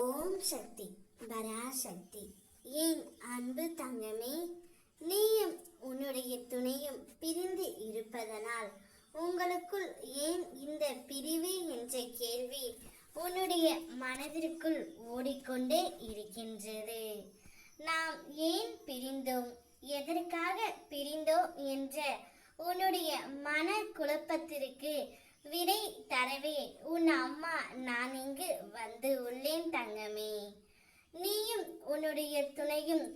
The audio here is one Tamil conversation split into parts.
ஓம் சக்தி. பராசக்தி ஏன் அன்பு தங்கமே? நீயும் உன்னுடைய துணையும் பிரிந்து இருப்பதனால் உங்களுக்குள் ஏன் இந்த பிரிவு என்ற கேள்வி உன்னுடைய மனதிற்குள் ஓடிக்கொண்டே இருக்கின்றது. நாம் ஏன் பிரிந்தோம்? எதற்காக பிரிந்தோம் என்ற உன்னுடைய மன குழப்பத்திற்கு விடை தரவே உன் அம்மா. நான் இங்கு வந்து உள்ளேன். தங்கமே. நீயும் உன்னுடைய துணையும்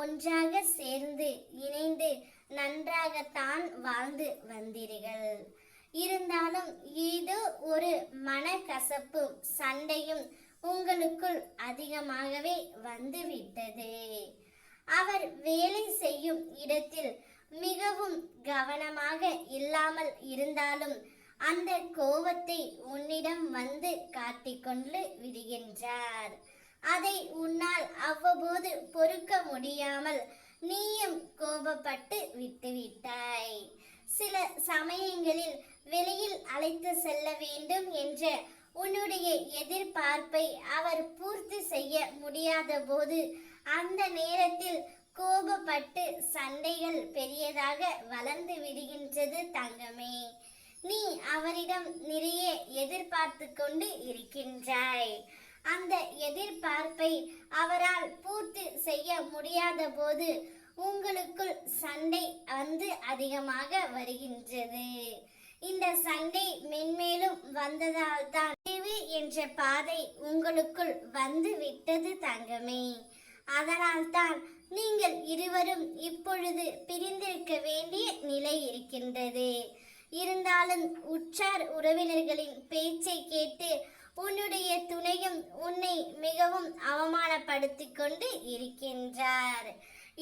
ஒன்றாக சேர்ந்து இணைந்து நன்றாகத்தான் வாழ்ந்து வந்தீர்கள். இருந்தாலும் ஏதோ ஒரு மனக்கசப்பும் சண்டையும் உங்களுக்குள் அதிகமாகவே வந்துவிட்டது. அவர் வேலை செய்யும் இடத்தில் மிகவும் கவனமாக இல்லாமல் இருந்தாலும் அந்த கோபத்தை உன்னிடம் வந்து காட்டிக்கொண்டு விடுகின்றார். அதை உன்னால் அவ்வப்போது பொறுக்க முடியாமல் நீயும் கோபப்பட்டு விட்டுவிட்டாய். சில சமயங்களில் வெளியில் அழைத்து செல்ல வேண்டும் என்ற உன்னுடைய எதிர்பார்ப்பை அவர் பூர்த்தி செய்ய முடியாத போது அந்த நேரத்தில் கோபப்பட்டு சண்டைகள் பெரியதாக வளர்ந்து விடுகின்றது தங்கமே. நீ அவரிடம் நிறைய எதிர்பார்த்து கொண்டு இருக்கின்றாய். அந்த எதிர்பார்ப்பை அவரால் பூர்த்தி செய்ய முடியாத போது உங்களுக்குள் சண்டை வந்து அதிகமாக வருகின்றது. இந்த சண்டை மென்மேலும் வந்ததால் தான் என்ற பாதை உங்களுக்குள் வந்து விட்டது தங்கமே. அதனால் தான் நீங்கள் இருவரும் இப்பொழுது பிரிந்திருக்க வேண்டிய நிலை இருக்கின்றது. இருந்தாலும் உற்றார் உறவினர்களின் பேச்சை கேட்டு உன்னுடைய துணையும் உன்னை மிகவும் அவமானப்படுத்திக் கொண்டு இருக்கின்றார்.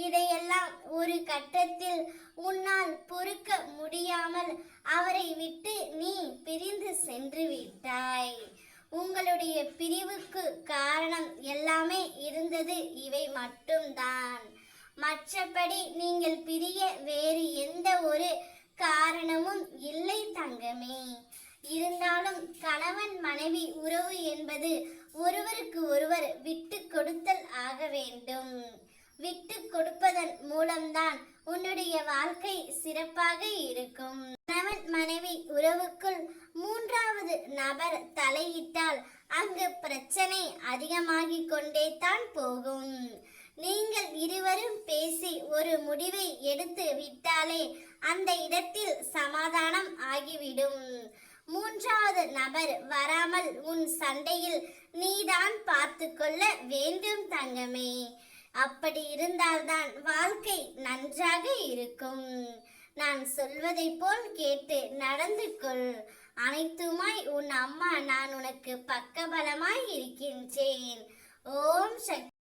இதையெல்லாம் ஒரு கட்டத்தில் உன்னால் பொறுக்க முடியாமல் அவரை விட்டு நீ பிரிந்து சென்று விட்டாய். உங்களுடைய பிரிவுக்கு காரணம் எல்லாமே இருந்தது இவை மட்டும்தான். மற்றபடி நீங்கள் பிரிய வேறு தங்கமே. இருந்தாலும் கணவன் மனைவி உறவு என்பது ஒருவருக்கு ஒருவர் விட்டு கொடுத்தல் ஆக வேண்டும். விட்டு கொடுப்பதன் மூலம்தான் உன்னுடைய வாழ்க்கை சிறப்பாக இருக்கும். கணவன் மனைவி உறவுக்குள் மூன்றாவது நபர் தலையிட்டால் அங்கு பிரச்சனை அதிகமாகிக் கொண்டே தான் போகும். நீங்கள் இருவரும் பேசி ஒரு முடிவை எடுத்து விட்டாலே அந்த இடத்தில் சமாதானம் ஆகிவிடும். மூன்றாவது நபர் வராமல் உன் சண்டையில் நீதான் பார்த்து கொள்ள வேண்டும் தங்கமே. அப்படி இருந்தால்தான் வாழ்க்கை நன்றாக இருக்கும். நான் சொல்வதை போல் கேட்டு நடந்து கொள். அனைத்துமாய் உன் அம்மா நான் உனக்கு பக்கபலமாய் இருக்கின்றேன். ஓம் சக்தி